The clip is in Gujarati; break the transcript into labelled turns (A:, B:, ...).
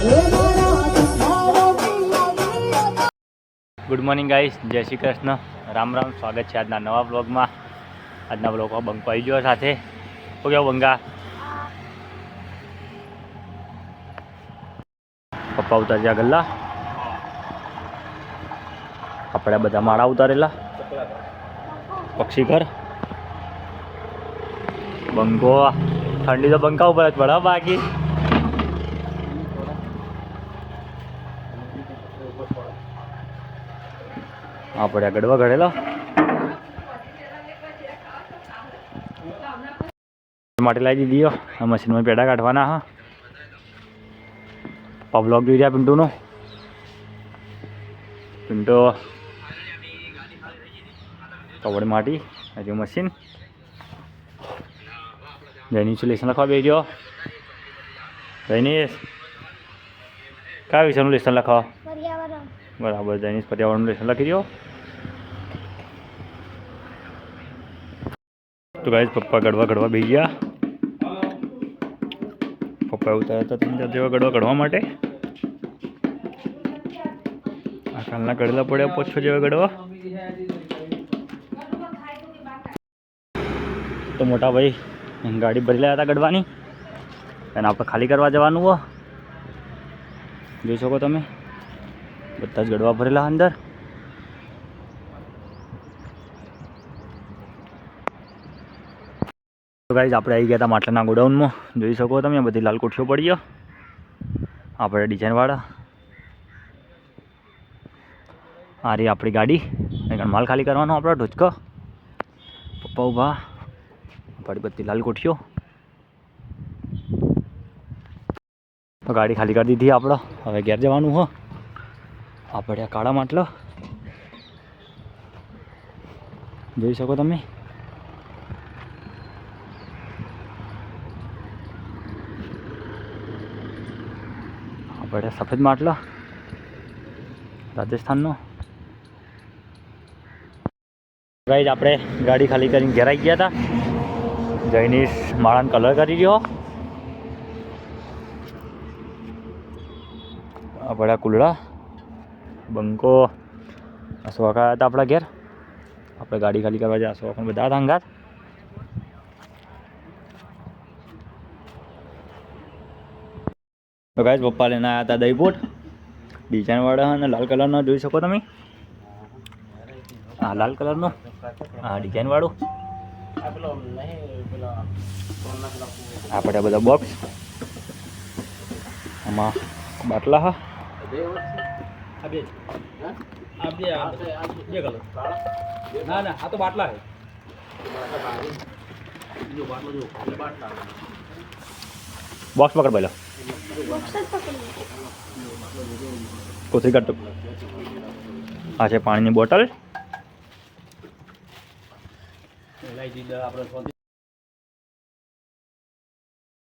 A: ગુડ મોર્નિંગ ગાઈસ જય શ્રી કૃષ્ણ. રામ રામ. સ્વાગત છે આજના નવા બ્લોગમાં આજના બ્લોગમાં બંકો આવી ગયો સાથે. શું કેવું બંગા. પપ્પા ઉતાર્યા ગલ્લા. આપણે બધા માળા ઉતારેલા. પક્ષી ઘર. બંકો ઠંડી તો બંકા ઉપર જ પડે બાકી. આપણે આ ગડવા ઘડેલો માટે લાવી દીધી આ મશીનમાં પેડા કાઢવાના હા. પબ્લોક જોઈ રહ્યા પિન્ટુનો? પિન્ટો, કવડ માટી હજુ મશીન. જૈનિશ લેસન લખવા બેસજો જૈનિશ કયા વિષયનું લેસન લખાવો?
B: પર્યાવરણ.
A: બરાબર ચાઇનીઝ પર્યાવરણનું લેશન લખી દો તો ગાઈસ પપ્પા ગડવા ગડવા બેસી ગયા. પપ્પા ઉતાર્યા હતા ત્રણ ચાર જેવા ગડવા ગડવા માટે. આ કાલના ગડલા પડ્યા પોછો જેવા ગડવા. તો મોટા ભાઈ ગાડી ભરી લાયા હતા ગડવાની. અને આપણે ખાલી કરવા જવાનું હો. જોઈ શકો તમે? બધા જ ગડવા ભરેલા અંદર. ગાઈઝ આપણે આવી ગયા હતા માટલાના ગોડાઉનમાં. જોઈ શકો તમે બધી લાલ કોઠીઓ પડી આપણે ડિઝાઇનવાળા. આ રહી આપણી ગાડી. માલ ખાલી કરવાનો આપણો ઢોચકો. પપ્પા ઊભા આપણી બધી લાલ કોઠીઓ. ગાડી ખાલી કરી દીધી આપણો. હવે ઘેર જવાનું હો. આપણે પડ્યા કાળા માટલો. જોઈ શકો તમે? આપણે સફેદ માટલો, રાજસ્થાનનો. ગાઈઝ આપણે ગાડી ખાલી કરીને ઘેરાઈ ગયા હતા જૈનિશ માળાનો કલર કરી રહ્યો. આ પડ્યા કુલડા બંકો. અશોકા હતા આપણા ઘેર. આપણે ગાડી ખાલી કરવા જાય અશોક બધા હતા અંગાત તો ગાઈઝ પપ્પા લઈને આવ્યા હતા દહીપોટ. ડિઝાઇનવાળા અને લાલ કલરનો જોઈ શકો તમે? હા લાલ કલરનો હા ડિઝાઇનવાળું આપણે બધા બોક્સ આમાં બાટલા હા.
C: ના ના આ તો બાટલા છે.
A: બોક્સ પકડ પહેલો
B: બોક્સ જ પકડી
A: કોથળી કાઢતો. આ છે પાણીની બોટલ.
C: આપણે